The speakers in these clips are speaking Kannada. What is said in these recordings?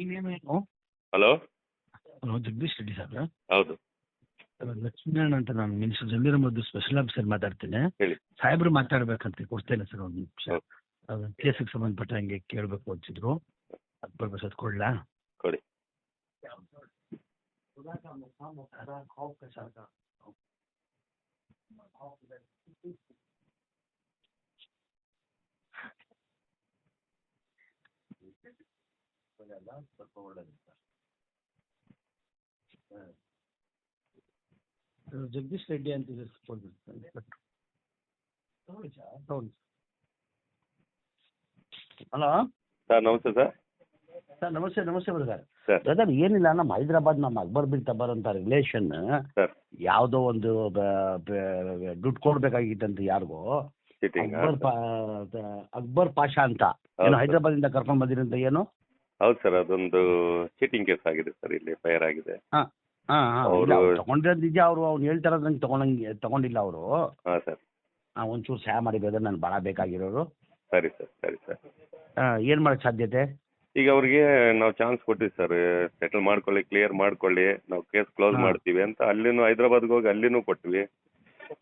ಹಲೋ? ಹಲೋ ಜಗದೀಶ್ ರೆಡ್ಡಿ ಸಾಹೇಬ್ರಾ. ಹೌದು. ಲಕ್ಷ್ಮೀನಾರಾಯಣ ಅಂತ ನಾನು minister Zameer Ahmed special officer ಮಾತಾಡ್ತೇನೆ. ಹೇಳಿ. ಸಾಹೇಬ್ರು ಮಾತಾಡ್ಬೇಕಂತ ಕೊಡ್ತೇನೆ ಸರ್ ಒಂದು ನಿಮಿಷ. ಹೌದು. ಅದೊಂದು ಕೇಸಿಗೆ ಸಂಬಂಧಪಟ್ಟ ಹಂಗೆ ಕೇಳಬೇಕು ಅಂತಿದ್ರು. ಅದು ಬರ್ಬೇಕು ಅದು ಕೊಡ್ಲಾ? ಕೊಡಿ. ಜಗದೀಶ್ ರೆಡ್ಡಿ ಅಂತ ಇದೆ ಹಲೋ. ಸರ್ ನಮಸ್ತೆ ಸರ್. ಸರ್ ನಮಸ್ತೆ ನಮಸ್ತೆ ಬ್ರದರ್ ಸರ್. ಬ್ರದರ್ ಏನಿಲ್ಲ ನಮ್ಮ ಹೈದರಾಬಾದ್ ನಮ್ಮ ಅಕ್ಬರ್ ಬಿಲ್ ತಬರ್ ಅಂತ ರಿಲೇಷನ್ ಸರ್. ಯಾವುದೋ ಒಂದು ದುಡ್ಡು ಕೊಡ್ಬೇಕಾಗಿತ್ತಂತ ಯಾರಿಗೋ ಅಕ್ಬರ್ ಪಾ ಅಕ್ಬರ್ ಪಾಷಾ ಅಂತ. ಏನು ಹೈದ್ರಾಬಾದ್ ಹೈದರಾಬಾದಿಂದ ಕರ್ಕೊಂಡ್ ಬಂದಿರಂತ ಏನು? ಹೌದು ಸರ್ ಅದೊಂದು ಚೀಟಿಂಗ್ ಕೇಸ್ ಆಗಿದೆ ಸರ್ ಇಲ್ಲಿ ಫೈರ್ ಆಗಿದೆ. ಹಾ ಹಾ ಅವ್ರು- ತಗೊಂಡಿರೋದು ನಿಜ ಅವರು ಅವ್ನು ಹೇಳ್ತಾರ ನಂಗೆ ತಗೊಂಡಂಗೆ ತಗೊಂಡಿಲ್ಲ ಅವರು. ಹಾಂ ಸರ್. ಒಂಚೂರು ಸಹಾಯ ಮಾಡಿ ಬ್ರದರ್ ನಾನು ಭಾಳ ಬೇಕಾಗಿರೋರು. ಸರಿ ಸರ್ ಸರಿ ಸರ್. ಏನು ಮಾಡಕ್ಕೆ ಸಾಧ್ಯತೆ? ಈಗ ಅವ್ರಿಗೆ ನಾವು ಚಾನ್ಸ್ ಕೊಟ್ಟಿವಿ ಸರ್ ಸೆಟಲ್ ಮಾಡ್ಕೊಳ್ಳಿ ಕ್ಲಿಯರ್ ಮಾಡ್ಕೊಳ್ಳಿ ನಾವು ಕೇಸ್ ಕ್ಲೋಸ್ ಹಾ. ಮಾಡ್ತೀವಿ ಅಂತ ಅಲ್ಲಿನೂ ಹೈದ್ರಾಬಾದ್ಗೆ ಹೋಗಿ ಅಲ್ಲಿನೂ ಕೊಟ್ವಿ.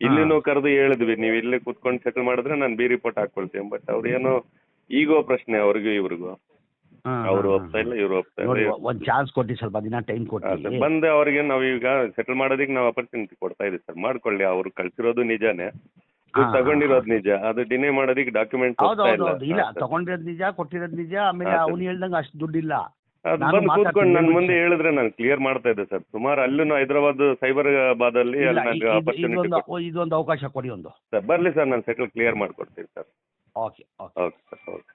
ಇಲ್ಲಿನೂ ಕರೆದು ಹೇಳಿದ್ವಿ ನೀವು ಇಲ್ಲೇ ಕುತ್ಕೊಂಡು ಸೆಟಲ್ ಮಾಡಿದ್ರೆ ನಾನು ಬಿ ರಿಪೋರ್ಟ್ ಹಾಕೊಳ್ತೀನಿ ಬಟ್ ಅವ್ರೇನು ಈಗೋ ಪ್ರಶ್ನೆ ಅವ್ರಿಗೂ ಇವ್ರಿಗೂ. ಅವ್ರು ಒಪ್ತಾ ಇಲ್ಲ ಇವ್ರು ನೋಡಿ ಇಲ್ಲ ಒಂದು ಚಾನ್ಸ್ ಕೊಟ್ಟಿ ಸ್ವಲ್ಪ ದಿನ ಟೈಮ್ ಕೊಟ್ಟಿ. ಬಂದು ಅವ್ರಿಗೆ ನಾವ್ ಈಗ ಸೆಟಲ್ ಮಾಡೋದಕ್ಕೆ ನಾವ್ ಅಪರ್ಚುನಿಟಿ ಕೊಡ್ತಾ ಇದೀವಿ ಸರ್. ಮಾಡ್ಕೊಳ್ಳಿ ಅವ್ರು ಕಳ್ಸಿರೋದು ನಿಜಾನೇ. ಹಾ, ತಗೊಂಡಿರೋದು ನಿಜ ಅದು ಡಿನೇ ಮಾಡೋದಕ್ಕೆ ಡಾಕ್ಯುಮೆಂಟ್ ಹೌದು ಹೌದು ಹೌದು. ಇಲ್ಲ ತಗೊಂಡಿರೋದ್ ನಿಜ ಕೊಟ್ಟಿರೋದ್ ನಿಜ ಆಮೇಲೆ ಹಾ, ಸರ್. ಅವ್ನು ಹೇಳ್ದಂಗೆ ಅಷ್ಟು ದುಡ್ಡಿಲ್ಲ. ಅದು ನಾನು ಬಂದು ಮಾತಾಡ್ತೀನಿ, ಕೂತ್ಕೊಂಡು ನನ್ನ ಮುಂದೆ? ಹೇಳಿದ್ರೆ ನಾನು ಕ್ಲಿಯರ್ ಮಾಡ್ತಾ ಇದ್ದೆ ಸರ್. ಸುಮಾರು ಅಲ್ಲೂ ಹೈದರಾಬಾದ್ ಸೈಬರಾಬಾದ್ ಅಲ್ಲಿ ಇಲ್ಲ, ಅಲ್ಲಿ ಇ- ನನಗೆ ಇದು- ಅಪರ್ಚುನಿಟಿ ಇದೊಂದು ಇದೊಂದು ಅವಕಾಶ ಕೊಡಿ ಒಂದು. ಸರ್ ಬರಲಿ ಸರ್ ನಾನು ಸೆಟಲ್ ಕ್ಲಿಯರ್ ಮಾಡ್ಕೊಡ್ತೀನಿ ಸರ್. Okay okay. ಓಕೆ.